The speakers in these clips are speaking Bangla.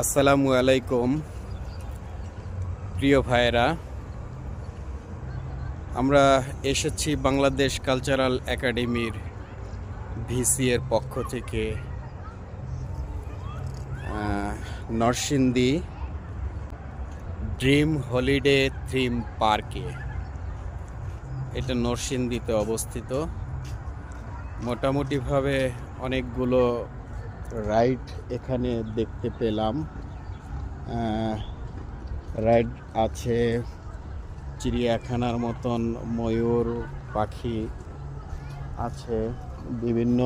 আসসালামু আলাইকুম, প্রিয় ভাইয়েরা। আমরা এসেছি বাংলাদেশ কালচারাল একাডেমির ভিসি এর পক্ষ থেকে নরসিংদী ড্রিম হলিডে থিম পার্কে। এটা নরসিংদীতে অবস্থিত। মোটামুটিভাবে অনেকগুলো রাইড এখানে দেখতে পেলাম রাইড আছে চিড়িয়াখানার মতন ময়ূর পাখি আছে, বিভিন্ন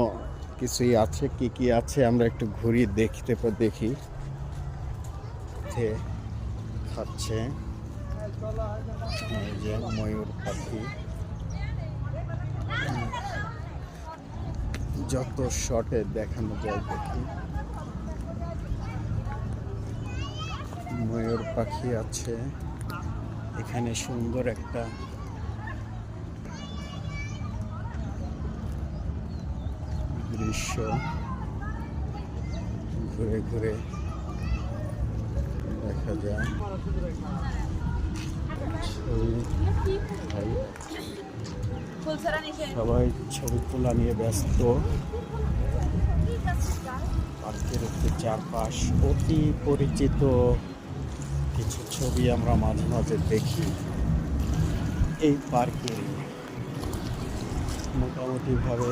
কিছুই আছে, কি কি আছে আমরা একটু ঘুরি দেখতে দেখি খাচ্ছে। ময়ূর পাখি। যত শটে দেখানো যায় দেখি। ময়ূর পাখি আছে। এখানে সুন্দর একটা দৃশ্য। ঘুরে ঘুরে দেখা যায়। সবাই ছবি তোলা নিয়ে ব্যস্ত। পার্কের একটি চারপাশ অতি পরিচিত। কিছু ছবি আমরা মাঝে মাঝে দেখি এই পার্কে। মোটামুটিভাবে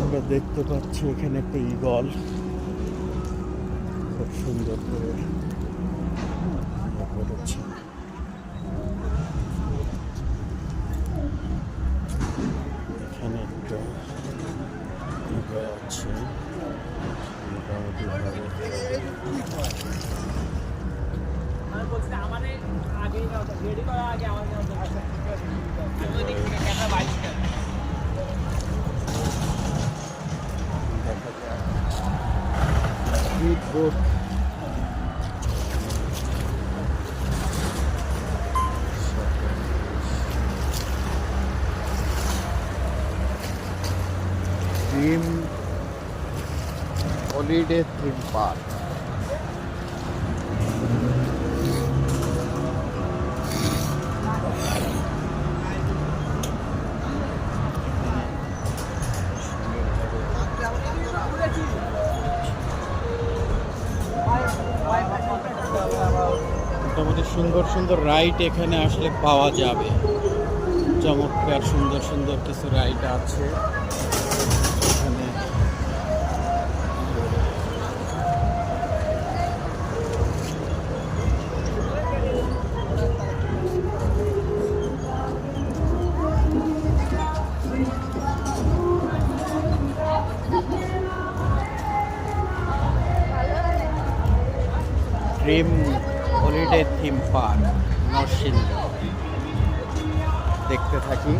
আমরা দেখতে পাচ্ছি এখানে একটা ইগল সুন্দর করে করেছে এখানে একটা আছে। আমাদের আগেই রেডি করা আগে আমাদের আমি ওদিক হলিডে থিম পার্ক। মোটামুটি সুন্দর সুন্দর রাইড এখানে আসলে পাওয়া যাবে। চমৎকার সুন্দর সুন্দর কিছু রাইড আছে। এখানে dream holiday theme park Narsingdi. দেখতে থাকি।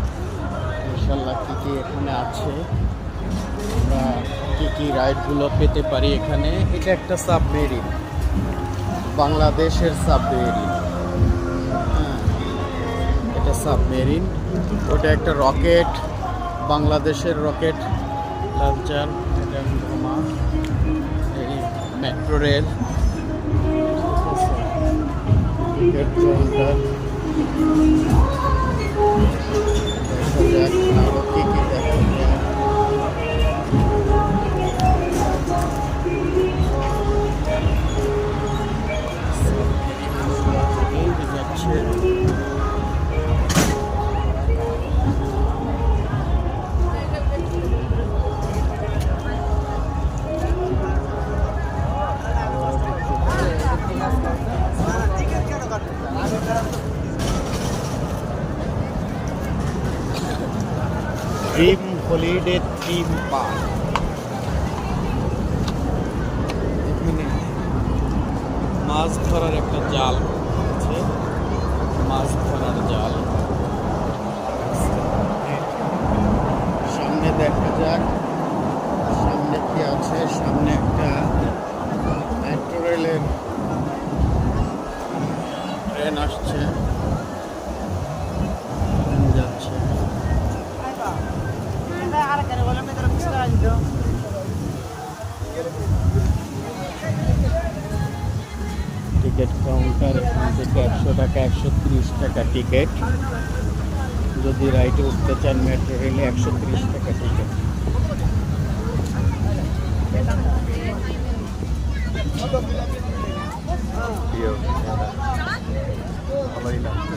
ইনশাল্লাহ কী কী এখানে আছে। আমরা কী কী রাইডগুলো পেতে পারি এখানে। এটা একটা সাবমেরিন। বাংলাদেশের সাবমেরিন। হ্যাঁ এটা সাবমেরিন। ওটা একটা রকেট। বাংলাদেশের রকেট। লঞ্চার। এটা get those done. That's the jack. Now we'll kick it at. Thank you. Dream holiday theme park এখানে মাছ ধরার একটা জাল আছে। মাছ ধরার জাল। সামনে দেখা যাক। সামনে কি আছে? সামনে একটা টিকিট কাউন্টার এখান থেকে একশো টাকা একশো তিরিশ টাকা টিকিট যদি রাইটে উঠতে চান মেট্রো রেলে একশো ত্রিশ টাকা টিকিট ভালোই লাগছে